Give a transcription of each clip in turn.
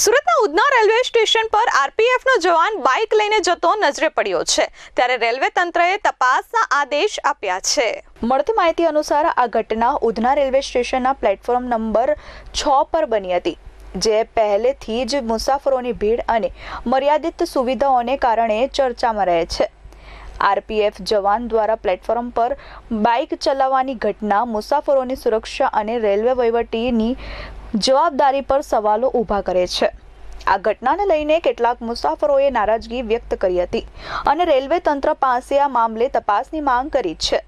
સુરતના Udhna railway station પર આરપીએફનો જવાન bike લઈને જતો નજરે પડ્યો છે. ત્યારે રેલવે તંત્રએ તપાસના આદેશ આપ્યા છે. મળતી માહિતી અનુસાર આ ઘટના ઉધના રેલવે સ્ટેશનના પ્લેટફોર્મ નંબર છ પર બની હતી, જે પહેલેથી જ મુસાફરોની ભીડ અને મર્યાદિત સુવિધાઓને કારણે ચર્ચામાં રહે છે. આરપીએફ જવાન દ્વારા પ્લેટફોર્મ પર બાઇક ચલાવવાની ઘટના, મુસાફરોની સુરક્ષા અને રેલવે વહીવટીની જવાબદારી પર સવાલો ઊભા કરે છે. આ ઘટનાને લઈને કેટલાક મુસાફરોએ નારાજગી વ્યક્ત કરી હતી અને રેલવે તંત્ર પાસે આ મામલે તપાસની માંગ કરી છે.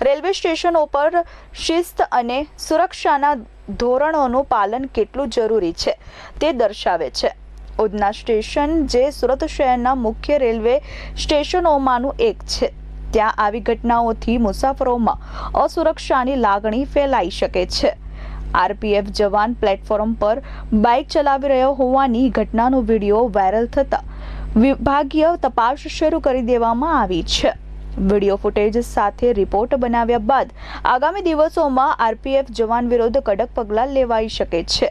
રેલવે સ્ટેશનો પર શિસ્ત અને સુરક્ષાના ધોરણોનું પાલન કેટલું જરૂરી છે તે દર્શાવે છે. ઉધના સ્ટેશન, જે સુરત શહેરના મુખ્ય રેલવે સ્ટેશનોમાંનું એક છે. ત્યાં આવી ઘટનાઓથી મુસાફરોમાં અસુરક્ષાની લાગણી ફેલાઈ શકે છે. આરપીએફ જવાન પ્લેટફોર્મ પર બાઇક ચલાવી રહ્યો હોવાની ઘટનાનો વીડિયો વાયરલ થતા વિભાગીય તપાસ શરૂ કરી દેવામાં આવી છે. વીડિયો ફૂટેજ સાથે રિપોર્ટ બનાવ્યા બાદ આગામી દિવસોમાં આરપીએફ જવાન વિરુદ્ધ કડક પગલાં લેવાઈ શકે છે.